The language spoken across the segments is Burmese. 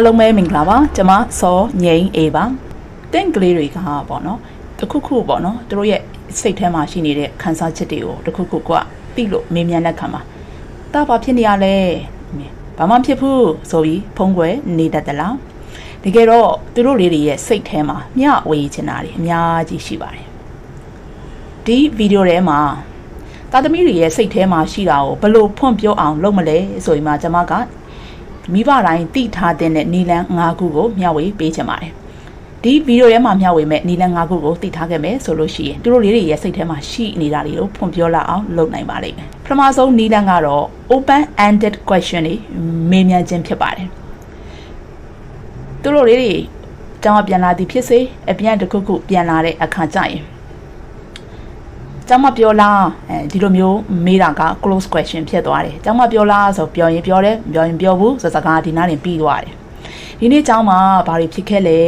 အားလုံးပဲမင်္ဂလာပါကျွန်မစောငိမ့်အေပါတင့်ကလေးတွေကပေါ့နော်တခုခုပေါ့နော်သူတို့ရဲ့စိတ်ထဲမှာရှိနေတဲ့ခံစားချက်တွေကိုတခုခုကသိလို့မေးမြန်းတဲ့ခါမှာတာဘာဖြစ်နေရလဲဘာမှဖြစ်ဘူးဆိုပြီးဖုံးကွယ်နေတတ်သလားတကယ်တော့သူတို့လေးတွေရဲ့စိတ်ထဲမှာမျှဝေချင်တာတွေအများကြီးရှိပါတယ်ဒီဗီဒီယိုထဲမှာတာသမီတွေရဲ့စိတ်ထဲမှာရှိတာကိုဘယ်လိုဖွင့်ပြောအောင်လုပ်မလဲဆိုရင်မှကျွန်မက မိဘတိုင်းသိထားတဲ့နီလန်း၅ခုကိုမျှဝေပေးချင်ပါတယ်ဒီဗီဒီယိုထဲမှာမျှဝေမဲ့နီလန်း၅ခုကိုသိထားခဲ့မယ်ဆိုလို့ရှိရင်သူတို့လေးတွေရဲ့စိတ်ထဲမှာရှိနေတာတွေကိုဖွင့်ပြောလာအောင်လုပ်နိုင်ပါလိမ့်မယ်ပထမဆုံးနီလန်းကတော့ open ended question တွေမေးမြန်းခြင်းဖြစ်ပါတယ်သူတို့လေးတွေကျောင်းပြန်လာသည်ဖြစ်စေအပြန်တစ်ခုခုပြန်လာတဲ့အခါကျရင် ကျောင်းမပြောလားအဲဒီလိုမျိုးမေးတာက close question ဖြစ်သွားတယ်ကျောင်းမပြောလားဆိုပြောရင်ပြောတယ်ပြောရင်ပြောဘူးဆိုစကားဒီနားနေပြီးသွားတယ်ဒီနေ့ကျောင်းမှာဘာတွေဖြစ်ခဲ့လဲ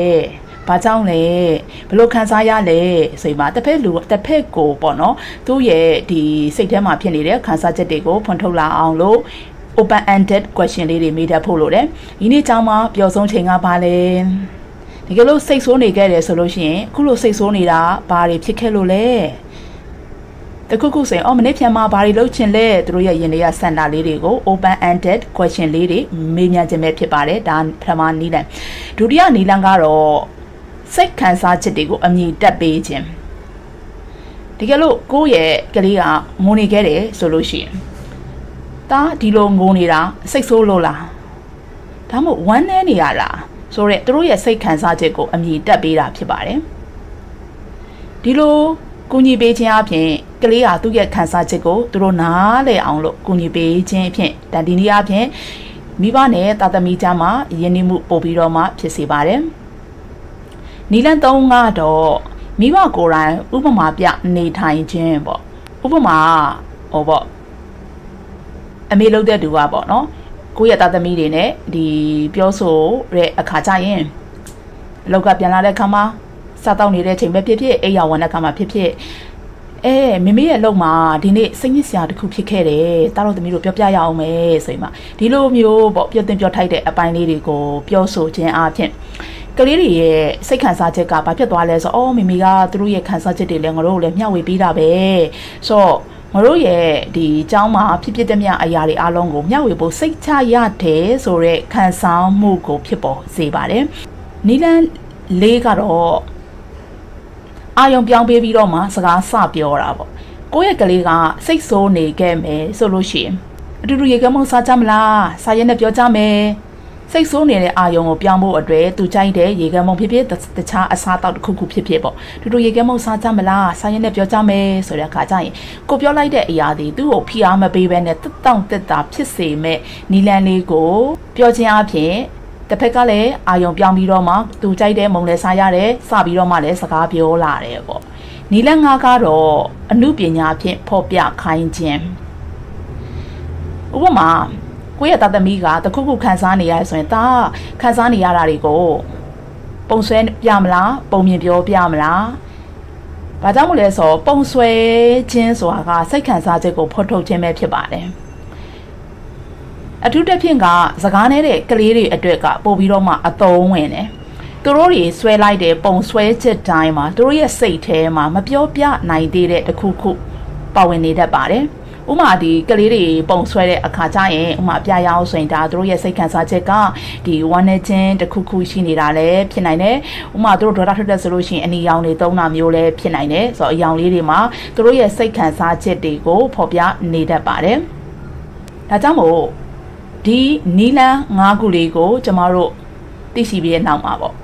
ဘာကြောင့်လဲဘယ်လိုခံစားရလဲဆိုရင်မှာတစ်ဖက်လူတစ်ဖက်ကိုပေါ့နော်သူ့ရဲ့ဒီစိတ်ထဲမှာဖြစ်နေတဲ့ခံစားချက်တွေကိုဖွင့်ထုတ်လာအောင်လို့ open ended question လေးတွေမေးတတ်ဖို့လိုတယ်ဒီနေ့ကျောင်းမှာပျော်ဆုံးချိန်ကဘာလဲတကယ်လို့စိတ်ဆိုးနေခဲ့တယ်ဆိုလို့ရှိရင်အခုလိုစိတ်ဆိုးနေတာဘာတွေဖြစ်ခဲ့လို့လဲ တခုခုဆိုရင်အော်မနေ့ပြန်မှာဘာတွေလုပ်ချင်လဲသူတို့ရဲ့ရင်တွေကစင်တာလေးတွေကို open ended question လေးတွေမေးမြန်းခြင်းပဲဖြစ်ပါတယ်ဒါပထမနီးလန်ဒုတိယနီးလန်ကတော့စိတ်ခံစားချက်တွေကိုအမြည်တက်ပေးခြင်းတကယ်လို့ကိုယ့်ရဲ့ကလေးကငိုနေခဲ့တယ်ဆိုလို့ရှိရင်ဒါဒီလိုငိုနေတာစိတ်ဆိုးလို့လားဒါမှမဟုတ်ဝမ်းနည်းနေရလားဆိုတော့သူတို့ရဲ့စိတ်ခံစားချက်ကိုအမြည်တက်ပေးတာဖြစ်ပါတယ်ဒီလိုကူညီပေးခြင်းအပြင် ကလေးဟာသူ့ရဲ့ခံစားချက်ကိုသူတို့နားလည်အောင်လို့ကူညီပေးခြင်းအဖြစ်ဒါဒီနည်းအပြင်မိဘနဲ့တာသမီကြားမှာယဉ်ကျေးမှုပို့ပြီးတော့မှဖြစ်စေပါတယ်နီလန်၃ကတော့မိဘကိုယ်တိုင်ဥပမာပြနေထိုင်ခြင်းပေါ့ဥပမာဟောပေါ့အမေလုပ်တဲ့သူကပေါ့နော်ကိုယ့်ရဲ့တာသမီတွေနဲ့ဒီပြောဆိုတဲ့အခါကျရင်လောက်ကပြန်လာတဲ့အခါမှာစားတောက်နေတဲ့ချိန်ပဲဖြစ်ဖြစ်အိယာဝန်တဲ့အခါမှာဖြစ်ဖြစ် အဲမမေရဲ့လုံမှာဒီနေ့စိတ်ညစ်စရာတစ်ခုဖြစ်ခဲ့တယ်တားတော်သမီးတို့ပြောပြရအောင်မယ်ဆိုရင်မှဒီလိုမျိုးပေါ့ပြောတင်ပြောထိုက်တဲ့အပိုင်းလေးတွေကိုပြောဆိုခြင်းအပြင်ကလေးတွေရဲ့စိတ်ခံစားချက်ကဘာဖြစ်သွားလဲဆိုတော့အော်မိမိကသူတို့ရဲ့ခံစားချက်တွေလည်းငါတို့လည်းမျှဝေပေးတာပဲဆိုတော့ငါတို့ရဲ့ဒီအကြောင်းမှာဖြစ်ဖြစ်တဲ့မြအရာတွေအလုံးကိုမျှဝေဖို့စိတ်ချရတယ်ဆိုတော့ခံစားမှုကိုဖြစ်ပေါ်စေပါတယ်နီလန်လေးကတော့ အာယုံပြောင်းပေးပြီးတော့မှစကားစပြောတာပေါ့ကိုယ့်ရဲ့ကလေးကစိတ်ဆိုးနေခဲ့မယ်ဆိုလို့ရှိရင်အတူတူရေကမုံစားကြမလားစားရဲနဲ့ပြောကြမယ်စိတ်ဆိုးနေတဲ့အာယုံကိုပြောင်းဖို့အတွက်သူကြိုက်တဲ့ရေကမုံဖြစ်ဖြစ်တခြားအစားအသောက်တစ်ခုခုဖြစ်ဖြစ်ပေါ့တူတူရေကမုံစားကြမလားစားရဲနဲ့ပြောကြမယ်ဆိုတဲ့အခါကျရင်ကိုပြောလိုက်တဲ့အရာတွေသူ့ကိုဖိအားမပေးဘဲနဲ့တက်တောင့်တက်တာဖြစ်စေမဲ့နီလန်လေးကိုပြောခြင်းအပြင် တစ်ဖက်ကလည်းအာယုံပြောင်းပြီးတော့မှသူကြိုက်တဲ့မုံလဲစားရတယ်စပြီးတော့မှလည်းစကားပြောလာတယ်ပေါ့နီလန်ငါကတော့အမှုပညာဖြင့်ဖော်ပြခိုင်းခြင်းဥပမာကိုယ့်ရဲ့သားသမီးကတခုခုခံစားနေရဆိုရင်ဒါခံစားနေရတာတွေကိုပုံဆွဲပြမလားပုံမြင်ပြောပြမလားဘာကြောင့်မလဲဆိုပုံဆွဲခြင်းဆိုတာကစိတ်ခံစားချက်ကိုဖော်ထုတ်ခြင်းပဲဖြစ်ပါတယ် အထူးသဖြင့်ကစကားနေတဲ့ကလေးတွေအတွက်ကပို့ပြီးတော့မှအသုံးဝင်တယ်သူတို့တွေဆွဲလိုက်တဲ့ပုံဆွဲချက်တိုင်းမှာသူတို့ရဲ့စိတ်ထဲမှာမပြောပြနိုင်သေးတဲ့တခုခုပါဝင်နေတတ်ပါတယ်ဥမာဒီကလေးတွေပုံဆွဲတဲ့အခါကျရင်ဥမာပြရအောင်ဆိုရင်ဒါသူတို့ရဲ့စိတ်ခံစားချက်ကဒီဝမ်းနေခြင်းတစ်ခုခုရှိနေတာလည်းဖြစ်နိုင်တယ်ဥမာသူတို့ဒေါ်တာထွက်တဲ့ဆိုလို့ရှိရင်အနီရောင်တွေသုံးတာမျိုးလည်းဖြစ်နိုင်တယ်ဆိုတော့အရောင်လေးတွေမှာသူတို့ရဲ့စိတ်ခံစားချက်တွေကိုဖော်ပြနေတတ်ပါတယ်ဒါကြောင့်မို့ ဒီနီလန်း၅ခုလေးကို ကျမတို့သိရှိပြီးတဲ့နောက်မှာပေါ့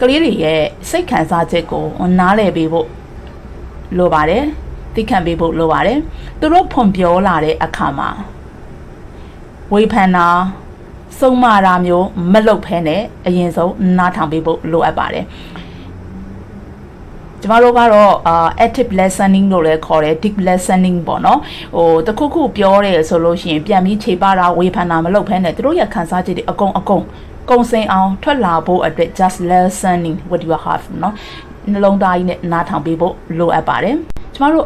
ကလေးတွေရဲ့စိတ်ခံစားချက်ကိုနားလည်ပေးဖို့လိုပါတယ်သိခံပေးဖို့လိုပါတယ်သူတို့ဖွန်ပြောလာတဲ့အခါမှာဝေဖန်တာစုံမတာမျိုးမလုပ်ဖဲနဲ့အရင်ဆုံးနားထောင်ပေးဖို့လိုအပ်ပါတယ် ကျမတို့ကတော့အာ active listening လို့လည်းခေါ်တယ် deep listening ပေါ့နော်ဟိုတခုခုပြောတယ်ဆိုလို့ရှိရင်ပြန်ပြီးခြေပါတာဝေဖန်တာမလုပ်ဖဲနဲ့သူတို့ရခန်းစားချက်တွေအကုန်အကုန်ကုံစင်အောင်ထွက်လာဖို့အတွက် just listening what you have เนาะနှလုံးသားကြီးနဲ့နားထောင်ပေးဖို့လိုအပ်ပါတယ်ကျမတို့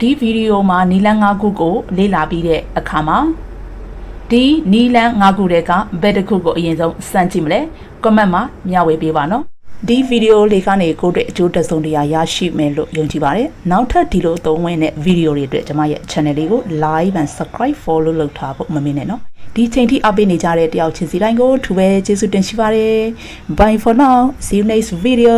ဒီဗီဒီယိုမှာနီလန်း၅ခုကိုလေ့လာပြီးတဲ့အခါမှာ ဒီနီလန်း၅ခုတည်းကဘယ်တစ်ခုကိုအရင်ဆုံးစမ်းကြည့်မလဲ comment မှာမျှဝေပေးပါနော် ဒီဗီဒီယိုလေးကနေကိုယ့်အတွက်အကျိုးတက်ဆုံးတရားရရှိမယ်လို့ယုံကြည်ပါတယ်နောက်ထပ်ဒီလိုအသုံးဝင်တဲ့ဗီဒီယိုတွေအတွက်ကျွန်မရဲ့ channel လေးကို like and subscribe follow လုပ်ထားဖို့မမေ့နဲ့နော်ဒီချိန်ထိအပိနေကြတဲ့တယောက်ချင်းစီတိုင်းကိုထူပဲကျေးဇူးတင်ရှိပါတယ် bye for now see you next video